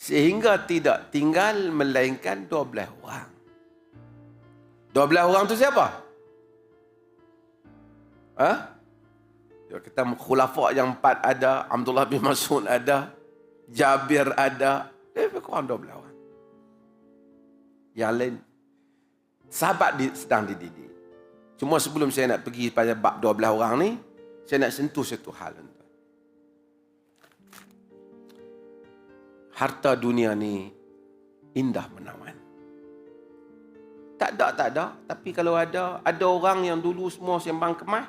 Sehingga tidak tinggal melainkan 12 orang. 12 orang tu siapa? Ha? Ya, kita khulafa yang empat ada, Abdullah bin Mas'ud ada, Jabir ada. Eh, lebih kurang 12 orang. Yang lain, sahabat di, sedang dididik. Cuma sebelum saya nak pergi pada bab 12 orang ni, saya nak sentuh satu hal. Tuan. Harta dunia ni indah menawan. Tak ada, tak ada. Tapi kalau ada, ada orang yang dulu semua sembang kemas.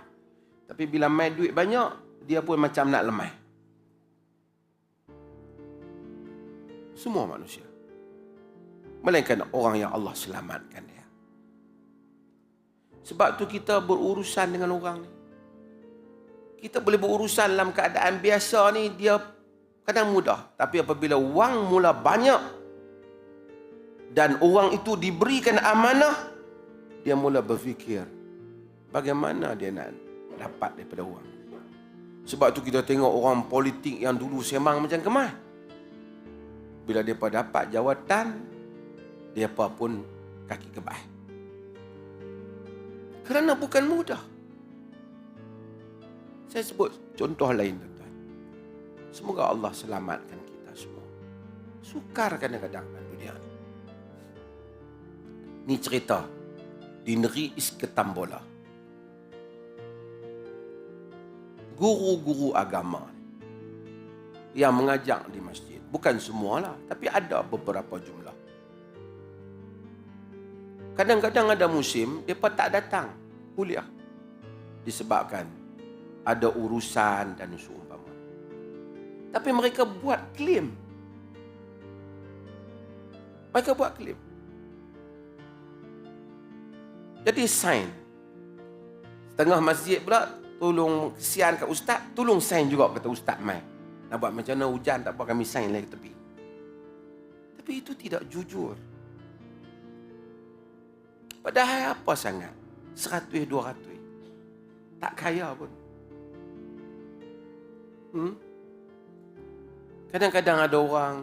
Tapi bila main duit banyak, dia pun macam nak lemah. Semua manusia. Melainkan orang yang Allah selamatkan dia. Sebab tu kita berurusan dengan orang ni. Kita boleh berurusan dalam keadaan biasa ni, dia kadang mudah. Tapi apabila wang mula banyak dan orang itu diberikan amanah, dia mula berfikir bagaimana dia nak dapat daripada orang. Sebab tu kita tengok orang politik yang dulu semang macam kemas. Bila dia dapat jawatan, dia pun kaki kebas. Kerana bukan mudah. Saya sebut contoh lain. Semoga Allah selamatkan kita semua. Sukar kadang-kadang dunia ni. Ni cerita di negeri Isketambola. Guru-guru agama yang mengajak di masjid. Bukan semualah, tapi ada beberapa jumlah. Kadang-kadang ada musim, mereka tak datang kuliah. Disebabkan ada urusan dan seumpama. Tapi mereka buat klaim. Mereka buat klaim. Jadi sign. Setengah masjid pula tolong kesian kat ustaz, tolong sign juga kata ustaz mai. Nak buat macam mana hujan tak apa kami sign lagi tepi. Tapi itu tidak jujur. Padahal apa sangat? Seratus, dua ratus. Tak kaya pun. Hmm? Kadang-kadang ada orang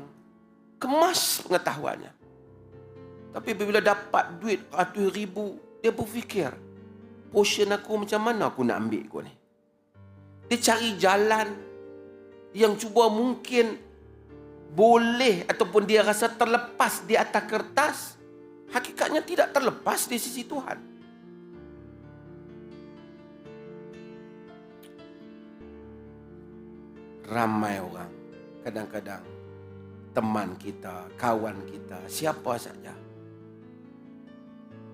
kemas pengetahuannya. Tapi bila dapat duit ratus ribu, dia berfikir, portion aku macam mana aku nak ambil kau ni? Dia cari jalan yang cuba mungkin boleh ataupun dia rasa terlepas di atas kertas, hakikatnya tidak terlepas di sisi Tuhan. Ramai orang kadang-kadang teman kita, kawan kita, siapa saja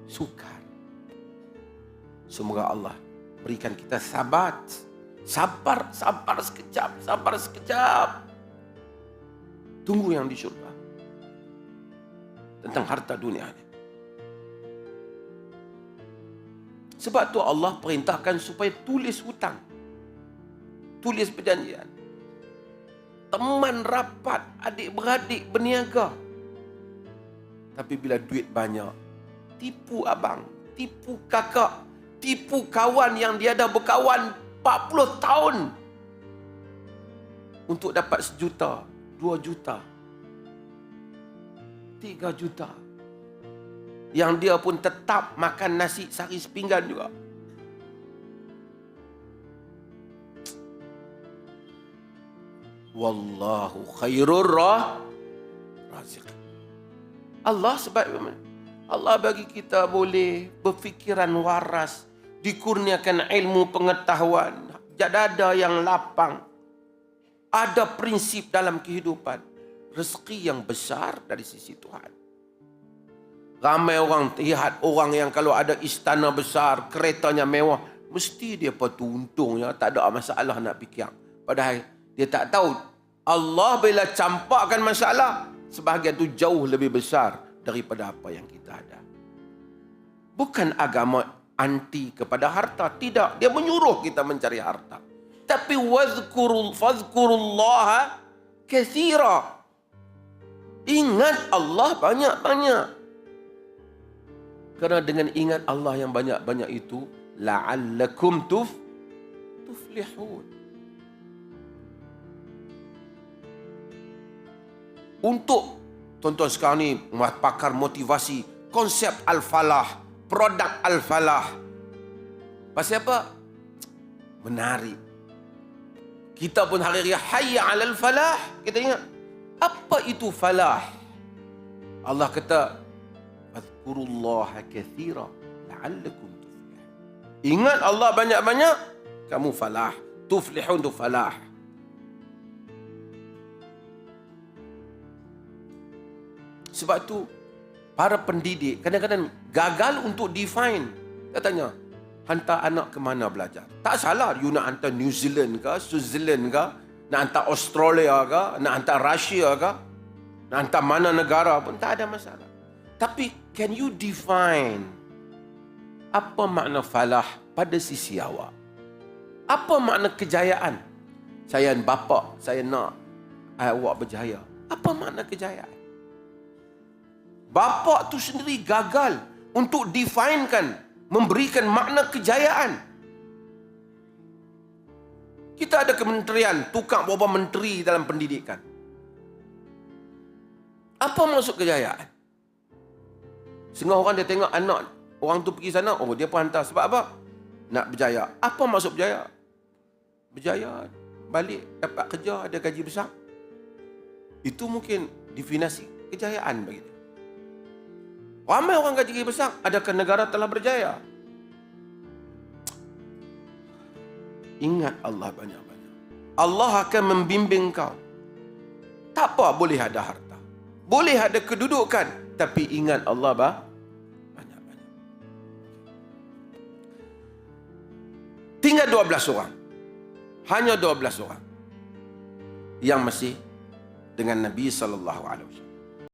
sukar. Semoga Allah berikan kita sabat. Sabar, sabar sekejap, sabar sekejap. Tunggu yang di syurga. Tentang harta dunia ini. Sebab tu Allah perintahkan supaya tulis hutang. Tulis perjanjian. Teman rapat, adik-beradik berniaga. Tapi bila duit banyak, tipu abang, tipu kakak, tipu kawan yang dia dah berkawan 40 tahun untuk dapat sejuta, dua juta, tiga juta. Yang dia pun tetap makan nasi sehari sepinggan juga. Wallahu khairur raziq. Allah sebab Allah bagi kita boleh berfikiran waras, dikurniakan ilmu pengetahuan, dada yang lapang. Ada prinsip dalam kehidupan, rezeki yang besar dari sisi Tuhan. Ramai orang lihat orang yang kalau ada istana besar, keretanya mewah, mesti dia patu untungnya, tak ada masalah nak fikir. Padahal dia tak tahu Allah bila campakkan masalah, sebahagian itu jauh lebih besar daripada apa yang kita ada. Bukan agama anti kepada harta, tidak. Dia menyuruh kita mencari harta. Tapi wazkurul fazkurullah kathira. Ingat Allah banyak-banyak. Kerana dengan ingat Allah yang banyak-banyak itu, la'allakum tuf tuflihun. Untuk tuan-tuan sekarang ni pakar motivasi, konsep al-falah, produk al-falah. Pasal apa? Menarik. Kita pun hari raya hayya 'alal falah. Kita ingat apa itu falah? Allah kata fadhkurullaha katsira la'allakum tuflihun. Ingat Allah banyak-banyak kamu falah. Tuflihun tu falah. Sebab tu para pendidik kadang-kadang gagal untuk define. Dia tanya, hantar anak ke mana belajar? Tak salah you nak hantar New Zealand ke, Switzerland ke, nak hantar Australia ke, nak hantar Russia ke, nak hantar mana negara pun tak ada masalah. Tapi can you define apa makna falah pada sisi awak? Apa makna kejayaan? Saya bapa, saya nak awak berjaya. Apa makna kejayaan? Bapa tu sendiri gagal untuk definekan, memberikan makna kejayaan. Kita ada kementerian, tukang beberapa menteri dalam pendidikan. Apa maksud kejayaan? Setengah orang dia tengok anak orang tu pergi sana, oh dia pun hantar. Sebab apa? Nak berjaya. Apa maksud berjaya? Berjaya, balik dapat kerja, ada gaji besar. Itu mungkin definisi kejayaan bagi dia. Ramai orang gaji besar. Adakah negara telah berjaya? Ingat Allah banyak-banyak. Allah akan membimbing kau. Tak apa boleh ada harta. Boleh ada kedudukan. Tapi ingat Allah bah, banyak-banyak. Tinggal 12 orang. Hanya 12 orang. Yang masih dengan Nabi wasallam.